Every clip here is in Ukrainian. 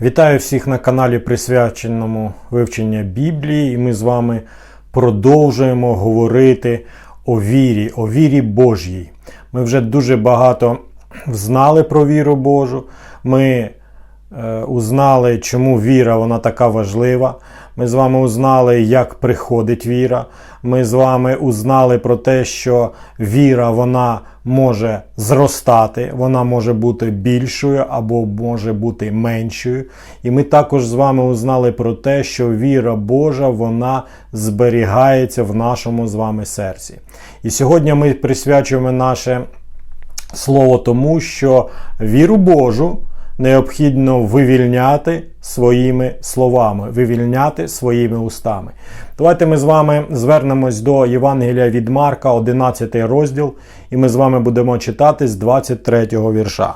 Вітаю всіх на каналі, присвяченому вивченню Біблії, і ми з вами продовжуємо говорити о вірі, о вірі Божій. Ми вже дуже багато знали про віру Божу. Ми узнали, чому віра вона така важлива. Ми з вами узнали, як приходить віра. Ми з вами узнали про те, що віра вона може зростати, вона може бути більшою або може бути меншою. І ми також з вами узнали про те, що віра Божа вона зберігається в нашому з вами серці. І сьогодні ми присвячуємо наше слово тому, що віру Божу необхідно вивільняти своїми словами, вивільняти своїми устами. Давайте ми з вами звернемось до Євангелія від Марка, 11 розділ, і ми з вами будемо читати з 23 вірша.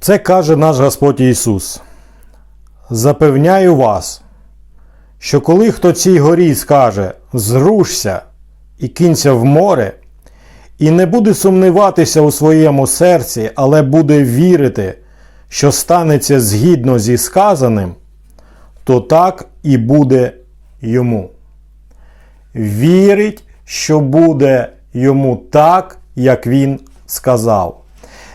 Це каже наш Господь Ісус. Запевняю вас, що коли хто цій горі скаже зрушся і кинься в море, і не буде сумніватися у своєму серці, але буде вірити, що станеться згідно зі сказаним, то так і буде йому. Вірить, що буде йому так, як він сказав.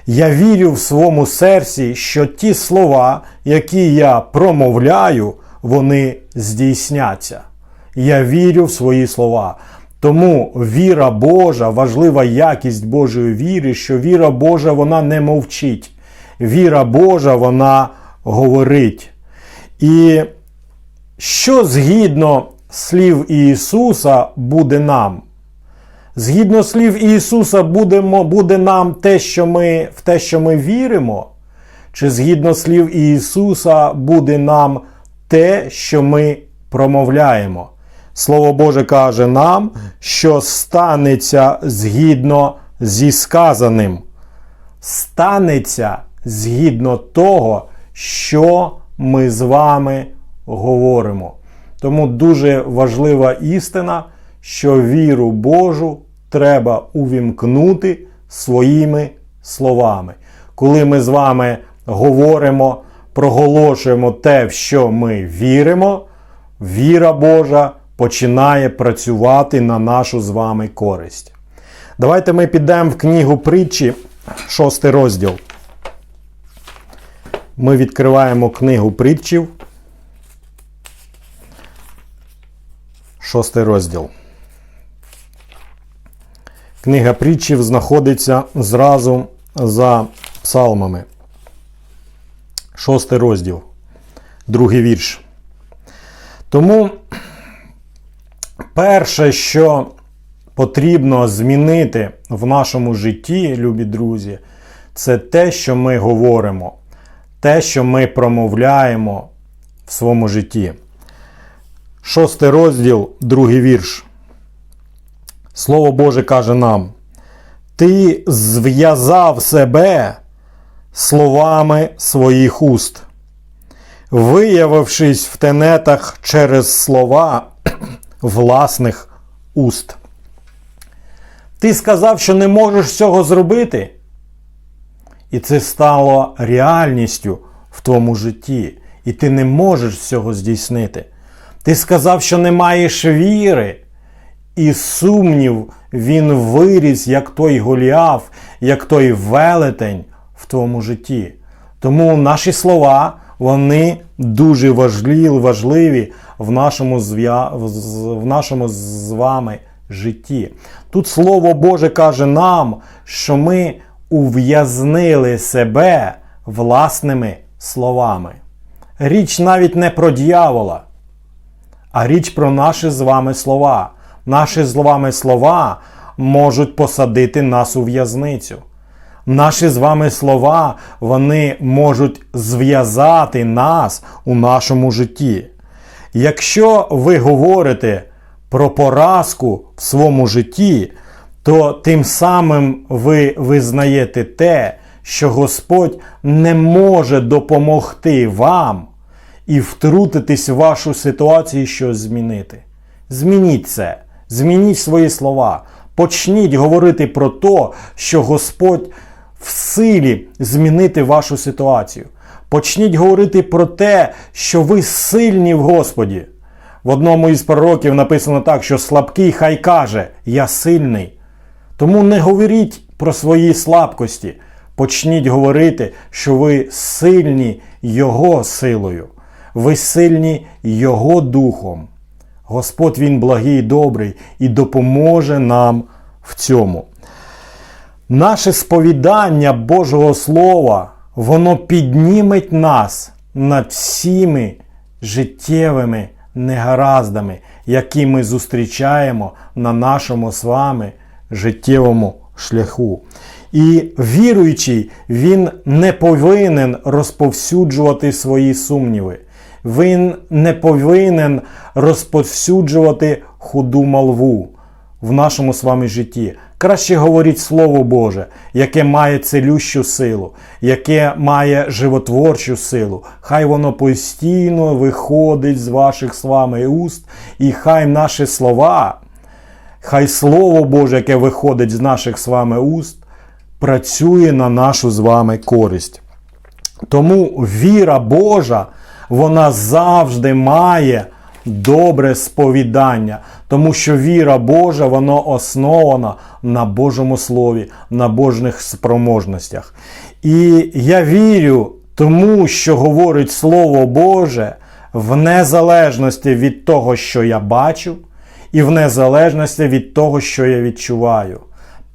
Я вірю в своєму серці, що ті слова, які я промовляю, вони здійсняться. Я вірю в свої слова. Тому віра Божа, важлива якість Божої віри, що віра Божа вона не мовчить. Віра Божа вона говорить. І що згідно слів Ісуса буде нам? Згідно слів Ісуса, будемо, буде нам те, що ми, в те, що ми віримо, чи згідно слів Ісуса буде нам те, що ми промовляємо? Слово Боже каже нам, що станеться згідно зі сказаним. Станеться згідно того, що ми з вами говоримо. Тому дуже важлива істина, що віру Божу треба увімкнути своїми словами. Коли ми з вами говоримо, проголошуємо те, в що ми віримо, віра Божа починає працювати на нашу з вами користь. Давайте ми підемо в книгу притчі, шостий розділ. Ми відкриваємо книгу притчів. Шостий розділ. Книга притчів знаходиться зразу за псалмами. Шостий розділ. Другий вірш. Тому перше, що потрібно змінити в нашому житті, любі друзі, це те, що ми говоримо, те, що ми промовляємо в своєму житті. Шостий розділ, другий вірш. Слово Боже каже нам: Ти зв'язав себе словами своїх уст, виявившись в тенетах через слова власних уст. Ти сказав, що не можеш цього зробити. І це стало реальністю в твоєму житті. І ти не можеш цього здійснити. Ти сказав, що не маєш віри. І сумнів він виріс, як той Голіаф, як той велетень в твоєму житті. Тому наші слова, вони дуже важливі, в нашому, в нашому з вами житті. Тут Слово Боже каже нам, що ми ув'язнили себе власними словами. Річ навіть не про дьявола, а річ про наші з вами слова. Наші з вами слова можуть посадити нас у в'язницю. Наші з вами слова вони можуть зв'язати нас у нашому житті. Якщо ви говорите про поразку в своєму житті, то тим самим ви визнаєте те, що Господь не може допомогти вам і втрутитись в вашу ситуацію, щось змінити. Змініть це, змініть свої слова. Почніть говорити про те, що Господь в силі змінити вашу ситуацію. Почніть говорити про те, що ви сильні в Господі. В одному із пророків написано так, що слабкий хай каже, я сильний. Тому не говоріть про свої слабкості. Почніть говорити, що ви сильні Його силою, ви сильні Його духом. Господь Він благий добрий і допоможе нам в цьому. Наше сповідання Божого Слова, воно підніметь нас над всіми життєвими негараздами, які ми зустрічаємо на нашому з вами життєвому шляху. І віруючий, він не повинен розповсюджувати свої сумніви. Він не повинен розповсюджувати худу молву в нашому з вами житті. Краще говоріть Слово Боже, яке має цілющу силу, яке має животворчу силу. Хай воно постійно виходить з ваших з вами уст, і хай наші слова, хай Слово Боже, яке виходить з наших з вами уст, працює на нашу з вами користь. Тому віра Божа, вона завжди має добре сповідання, тому що віра Божа, вона основана на Божому Слові, на Божих спроможностях. І я вірю тому, що говорить Слово Боже, в незалежності від того, що я бачу, і в незалежності від того, що я відчуваю.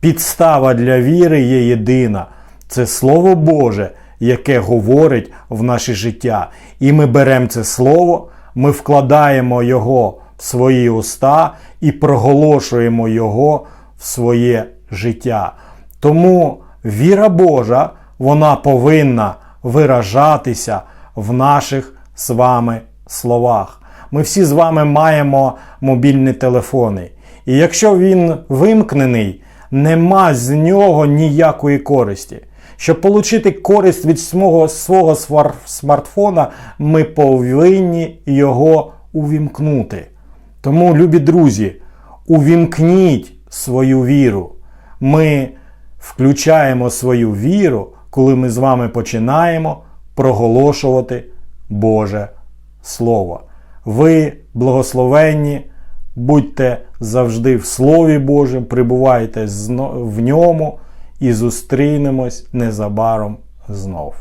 Підстава для віри є єдина. Це Слово Боже, яке говорить в наше життя. І ми беремо це слово, ми вкладаємо його в свої уста і проголошуємо його в своє життя. Тому віра Божа, вона повинна виражатися в наших з вами словах. Ми всі з вами маємо мобільні телефони. І якщо він вимкнений, нема з нього ніякої користі. Щоб отримати користь від свого, свого смартфона, ми повинні його увімкнути. Тому, любі друзі, увімкніть свою віру. Ми включаємо свою віру, коли ми з вами починаємо проголошувати Боже Слово. Ви благословенні, будьте завжди в Слові Божому, прибувайте в ньому і зустрінемось незабаром знов.